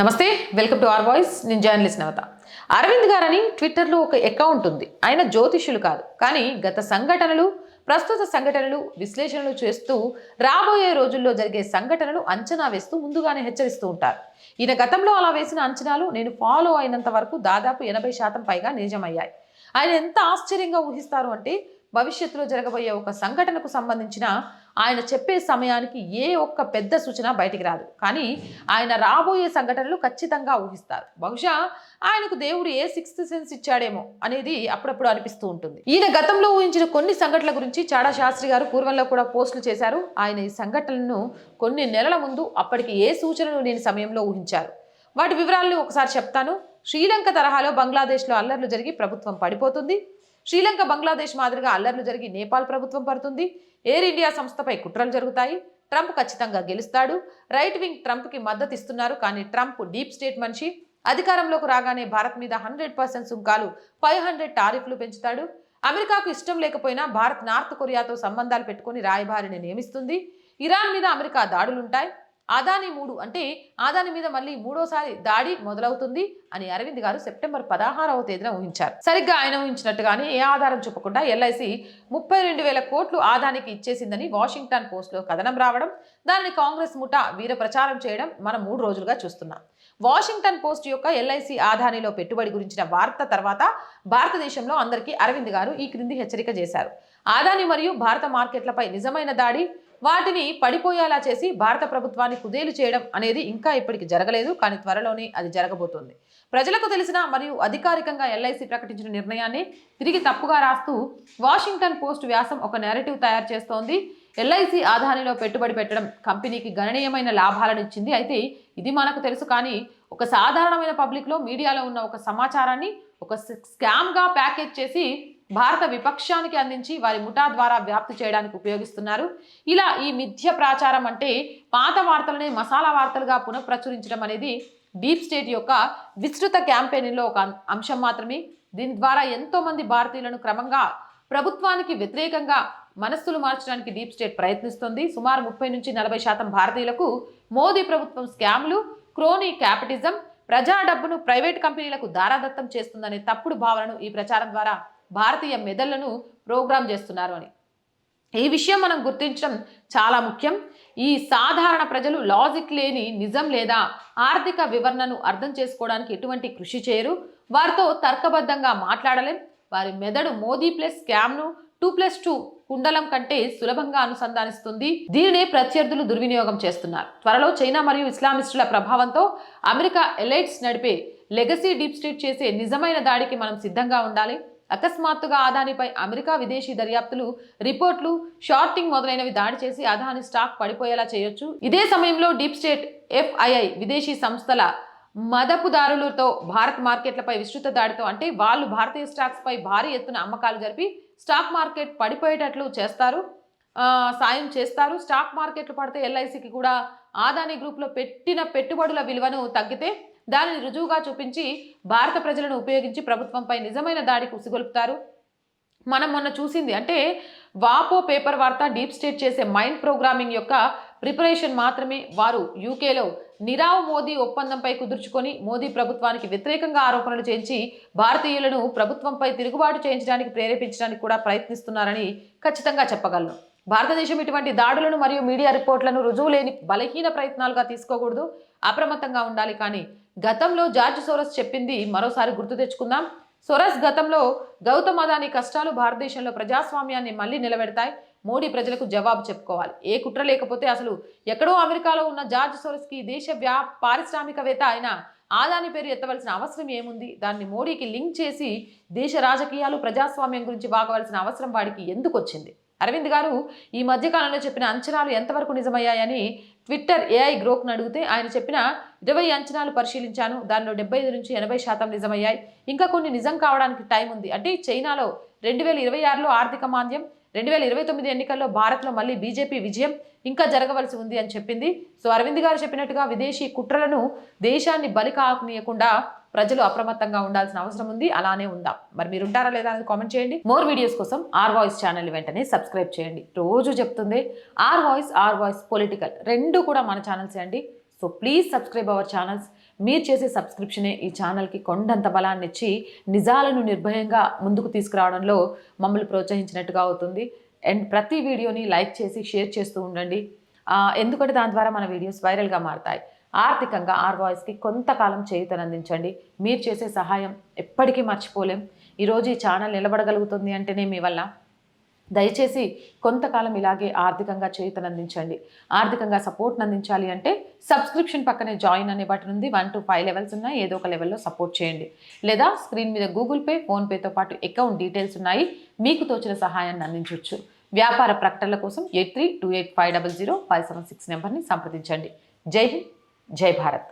నమస్తే welcome to R voice. నేను journalist Navata. Arvind గారని ట్విట్టర్లో ఒక అకౌంట్ ఉంది. ఆయన జ్యోతిష్యులు కాదు. కానీ గత సంఘటనలు ప్రస్తుత సంఘటనలు విశ్లేషణలు చేస్తూ రాబోయే రోజుల్లో జరిగే సంఘటనలు అంచనా వేస్తూ ముందుగానే హెచ్చరిస్తూ ఉంటారు. ఈయన గతంలో అలా వేసిన అంచనాలు నేను ఫాలో అయినంత వరకు దాదాపు ఎనభై శాతం పైగా నిజమయ్యాయి. ఆయన ఎంత ఆశ్చర్యంగా ఊహిస్తారు అంటే భవిష్యత్తులో జరగబోయే ఒక సంఘటనకు సంబంధించిన ఆయన చెప్పే సమయానికి ఏ ఒక్క పెద్ద సూచన బయటికి రాదు. కానీ ఆయన రాబోయే సంఘటనలు ఖచ్చితంగా ఊహిస్తారు. బహుశా ఆయనకు దేవుడు ఏ సిక్స్త్ సెన్స్ ఇచ్చాడేమో అనేది అప్పుడప్పుడు అనిపిస్తూ ఉంటుంది. ఈయన గతంలో ఊహించిన కొన్ని సంఘటనల గురించి చాడా శాస్త్రి గారు పూర్వంలో కూడా పోస్టులు చేశారు. ఆయన ఈ సంఘటనలను కొన్ని నెలల ముందు అప్పటికి ఏ సూచనలు లేని సమయంలో ఊహించారు. వాటి వివరాలను ఒకసారి చెప్తాను. శ్రీలంక తరహాలో బంగ్లాదేశ్లో అల్లర్లు జరిగి ప్రభుత్వం పడిపోతుంది. శ్రీలంక బంగ్లాదేశ్ మాదిరిగా అల్లర్లు జరిగి నేపాల్ ప్రభుత్వం పడుతుంది. ఎయిర్ ఇండియా సంస్థపై కుట్రలు జరుగుతాయి. ట్రంప్ ఖచ్చితంగా గెలుస్తాడు. రైట్ వింగ్ ట్రంప్కి మద్దతు ఇస్తున్నారు. కానీ ట్రంప్ డీప్ స్టేట్ మనిషి. అధికారంలోకి రాగానే భారత్ మీద హండ్రెడ్ పర్సెంట్ సుంకాలు ఫైవ్ హండ్రెడ్ టారిఫ్లు పెంచుతాడు. అమెరికాకు ఇష్టం లేకపోయినా భారత్ నార్త్ కొరియాతో సంబంధాలు పెట్టుకుని రాయబారిని నియమిస్తుంది. ఇరాన్ మీద అమెరికా దాడులుంటాయి. ఆదాని మూడు అంటే ఆదాని మీద మళ్ళీ మూడోసారి దాడి మొదలవుతుంది అని అరవింద్ గారు సెప్టెంబర్ పదహారవ తేదీన ఊహించారు. సరిగ్గా ఆయన ఊహించినట్టుగానే ఏ ఆధారం చెప్పకుండా ఎల్ఐసి ముప్పై రెండు వేల కోట్లు ఆదానికి ఇచ్చేసిందని వాషింగ్టన్ పోస్ట్లో కథనం రావడం దానిని కాంగ్రెస్ ముఠా వీర ప్రచారం చేయడం మనం మూడు రోజులుగా చూస్తున్నాం. వాషింగ్టన్ పోస్ట్ యొక్క ఎల్ఐసి ఆదానిలో పెట్టుబడి గురించిన వార్త తర్వాత భారతదేశంలో అందరికీ అరవింద్ గారు ఈ క్రింది హెచ్చరిక చేశారు. ఆదాని మరియు భారత మార్కెట్లపై నిజమైన దాడి వాటిని పడిపోయేలా చేసి భారత ప్రభుత్వాన్ని కుదేలు చేయడం అనేది ఇంకా ఇప్పటికి జరగలేదు కానీ త్వరలోనే అది జరగబోతోంది. ప్రజలకు తెలిసిన మరియు అధికారికంగా ఎల్ఐసి ప్రకటించిన నిర్ణయాన్ని తిరిగి తప్పుగా రాస్తూ వాషింగ్టన్ పోస్ట్ వ్యాసం ఒక నెరేటివ్ తయారు చేస్తోంది. ఎల్ఐసి ఆదానిలో పెట్టుబడి పెట్టడం కంపెనీకి గణనీయమైన లాభాలను ఇచ్చింది. అయితే ఇది మనకు తెలుసు కానీ ఒక సాధారణమైన పబ్లిక్లో మీడియాలో ఉన్న ఒక సమాచారాన్ని ఒక స్కామ్గా ప్యాకేజ్ చేసి భారత విపక్షానికి అందించి వారి ముఠా ద్వారా వ్యాప్తి చేయడానికి ఉపయోగిస్తున్నారు. ఇలా ఈ మిథ్య ప్రచారం అంటే పాత వార్తలనే మసాలా వార్తలుగా పునఃప్రచురించడం అనేది డీప్ స్టేట్ యొక్క విస్తృత క్యాంపెయిన్లో ఒక అంశం మాత్రమే. దీని ద్వారా ఎంతోమంది భారతీయులను క్రమంగా ప్రభుత్వానికి వ్యతిరేకంగా మనస్సులు మార్చడానికి డీప్ స్టేట్ ప్రయత్నిస్తుంది. సుమారు ముప్పై నుంచి నలభై శాతం భారతీయులకు మోదీ ప్రభుత్వం స్కామ్లు క్రోనీ క్యాపిటిజం ప్రజా డబ్బును ప్రైవేట్ కంపెనీలకు దారాదత్తం చేస్తుందనే తప్పుడు భావనను ఈ ప్రచారం ద్వారా భారతీయ మెదళ్ళను ప్రోగ్రామ్ చేస్తున్నారు అని. ఈ విషయం మనం గుర్తించడం చాలా ముఖ్యం. ఈ సాధారణ ప్రజలు లాజిక్ లేని నిజం లేదా ఆర్థిక వివరణను అర్థం చేసుకోవడానికి ఎటువంటి కృషి చేయరు. వారితో తర్కబద్ధంగా మాట్లాడలేం. వారి మెదడు మోదీ ప్లస్ స్కామ్ను టూ ప్లస్ టూ కుండలం కంటే సులభంగా అనుసంధానిస్తుంది. దీనినే ప్రత్యర్థులు దుర్వినియోగం చేస్తున్నారు. త్వరలో చైనా మరియు ఇస్లామిస్టుల ప్రభావంతో అమెరికా ఎలైట్స్ నడిపే లెగసీ డీప్ స్టేట్ చేసే నిజమైన దాడికి మనం సిద్ధంగా ఉండాలి. అకస్మాత్తుగా అదానిపై అమెరికా విదేశీ దర్యాప్తులు రిపోర్ట్లు షార్టింగ్ మొదలైనవి దాడి చేసి అదాని స్టాక్ పడిపోయేలా చేయొచ్చు. ఇదే సమయంలో డీప్ స్టేట్ ఎఫ్ఐఐ విదేశీ సంస్థల మదపుదారులతో భారత్ మార్కెట్లపై విస్తృత దాడితో అంటే వాళ్ళు భారతీయ స్టాక్స్పై భారీ ఎత్తున అమ్మకాలు జరిపి స్టాక్ మార్కెట్ పడిపోయేటట్లు చేస్తారు. సాయం చేస్తారు. స్టాక్ మార్కెట్లు పడితే ఎల్ఐసికి కూడా ఆదాని గ్రూప్లో పెట్టిన పెట్టుబడుల విలువను తగ్గితే దానిని రుజువుగా చూపించి భారత ప్రజలను ఉపయోగించి ప్రభుత్వంపై నిజమైన దాడికి ఉసిగొలుపుతారు మనం మొన్న చూసింది అంటే వాపో పేపర్ వార్త డీప్ స్టేట్ చేసే మైండ్ ప్రోగ్రామింగ్ యొక్క ప్రిపరేషన్ మాత్రమే. వారు యూకేలో నిరావ్ మోదీ ఒప్పందంపై కుదుర్చుకొని మోదీ ప్రభుత్వానికి వ్యతిరేకంగా ఆరోపణలు చేయించి భారతీయులను ప్రభుత్వంపై తిరుగుబాటు చేయించడానికి ప్రేరేపించడానికి కూడా ప్రయత్నిస్తున్నారని ఖచ్చితంగా చెప్పగలను. భారతదేశం ఇటువంటి దాడులను మరియు మీడియా రిపోర్ట్లను రుజువు లేని బలహీన ప్రయత్నాలుగా తీసుకోకూడదు. అప్రమత్తంగా ఉండాలి కానీ గతంలో జార్జ్ సోరస్ చెప్పింది మరోసారి గుర్తు తెచ్చుకుందాం. సొరస్ గతంలో గౌతమ్ అదాని కష్టాలు భారతదేశంలో ప్రజాస్వామ్యాన్ని మళ్ళీ నిలబెడతాయి. మోడీ ప్రజలకు జవాబు చెప్పుకోవాలి. ఏ కుట్ర లేకపోతే అసలు ఎక్కడో అమెరికాలో ఉన్న జార్జ్ సోరస్కి దేశ వ్యా పారిశ్రామికవేత్త అయిన ఆదాని పేరు ఎత్తవలసిన అవసరం ఏముంది? దాన్ని మోడీకి లింక్ చేసి దేశ రాజకీయాలు ప్రజాస్వామ్యం గురించి బాగవలసిన అవసరం వాడికి ఎందుకు వచ్చింది అరవింద్ గారు ఈ మధ్యకాలంలో చెప్పిన అంచనాలు ఎంతవరకు నిజమయ్యాయని ట్విట్టర్ ఏఐ గ్రోక్ను అడిగితే ఆయన చెప్పిన ఇరవై అంచనాలు పరిశీలించాను. దానిలో డెబ్బై ఐదు నుంచి ఎనభై శాతం నిజమయ్యాయి. ఇంకా కొన్ని నిజం కావడానికి టైం ఉంది. అంటే చైనాలో రెండు వేల ఇరవై ఆరులో ఆర్థిక మాంద్యం రెండు వేల ఇరవై తొమ్మిది ఎన్నికల్లో భారత్లో మళ్ళీ బీజేపీ విజయం ఇంకా జరగవలసి ఉంది అని చెప్పింది. సో అరవింద్ గారు చెప్పినట్టుగా విదేశీ కుట్రలను దేశాన్ని బలి కాకనీయకుండా ప్రజలు అప్రమత్తంగా ఉండాల్సిన అవసరం ఉంది. అలానే ఉందాం? మరి మీరు ఉంటారా లేదా అనేది కామెంట్ చేయండి. మోర్ వీడియోస్ కోసం ఆర్ వాయిస్ ఛానల్ వెంటనే సబ్స్క్రైబ్ చేయండి. రోజు చెప్తుంది R voice R voice political రెండు కూడా మన ఛానల్స్ అండి. So please subscribe our channels. మీరు చేసే సబ్స్క్రిప్షనే ఈ ఛానల్కి కొండంత బలాన్ని ఇచ్చి నిజాలను నిర్భయంగా ముందుకు తీసుకురావడంలో మమ్మల్ని ప్రోత్సహించినట్టుగా అవుతుంది. అండ్ ప్రతి వీడియోని లైక్ చేసి షేర్ చేస్తూ ఉండండి. ఎందుకంటే దాని ద్వారా మన వీడియోస్ వైరల్గా మారతాయి. ఆర్థికంగా ఆర్ వాయిస్కి కొంతకాలం చేయుతనందించండి. మీరు చేసే సహాయం ఎప్పటికీ మర్చిపోలేం. ఈరోజు ఈ ఛానల్ నిలబడగలుగుతుంది అంటేనే మీ వల్ల. దయచేసి కొంతకాలం ఇలాగే ఆర్థికంగా చేయుతనందించండి. ఆర్థికంగా సపోర్ట్ అందించాలి అంటే సబ్స్క్రిప్షన్ పక్కనే జాయిన్ అనే బటన్ ఉంది. వన్ టు ఫైవ్ లెవెల్స్ ఉన్నాయి. ఏదో ఒక లెవెల్లో సపోర్ట్ చేయండి. లేదా స్క్రీన్ మీద గూగుల్ పే ఫోన్పేతో పాటు అకౌంట్ డీటెయిల్స్ ఉన్నాయి. మీకు తోచిన సహాయాన్ని అందించవచ్చు వ్యాపార ప్రకటనల కోసం eight three two eight five double zero five seven six నెంబర్ని సంప్రదించండి. జై హింద్. జై భారత్